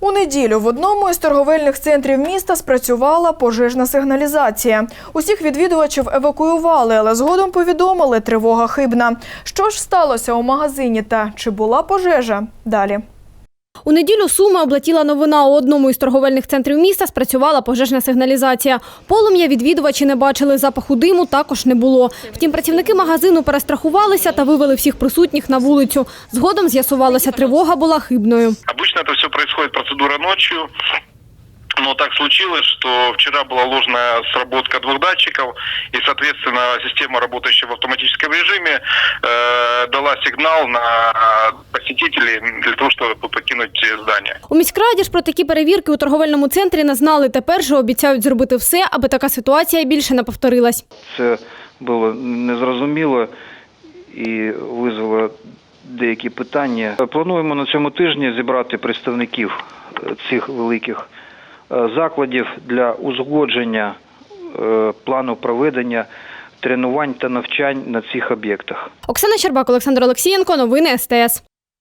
У неділю в одному із торговельних центрів міста спрацювала пожежна сигналізація. Усіх відвідувачів евакуювали, але згодом повідомили, тривога хибна. Що ж сталося у магазині та чи була пожежа? Далі. У неділю Суми облетіла новина. У одному із торговельних центрів міста спрацювала пожежна сигналізація. Полум'я відвідувачі не бачили, запаху диму також не було. Втім, працівники магазину перестрахувалися та вивели всіх присутніх на вулицю. Згодом з'ясувалося, тривога була хибною. Все происходит процедура ночью. Но так случилось, что вчера была ложная сработка двух датчиков, и, соответственно, система, работающая в автоматическом режиме, э, дала сигнал на посетителей для того, чтобы покинуть здание. У міськраді ж про такі перевірки у торговельному центрі не знали. Тепер же обіцяють зробити все, аби така ситуація більше не повторилась. Це було незрозуміло і визвало деякі питання. Плануємо на цьому тижні зібрати представників е, цих великих е, закладів для узгодження е, плану проведення тренувань та навчань на цих об'єктах. Оксана Щербак, Олександр Олексієнко. Новини СТС.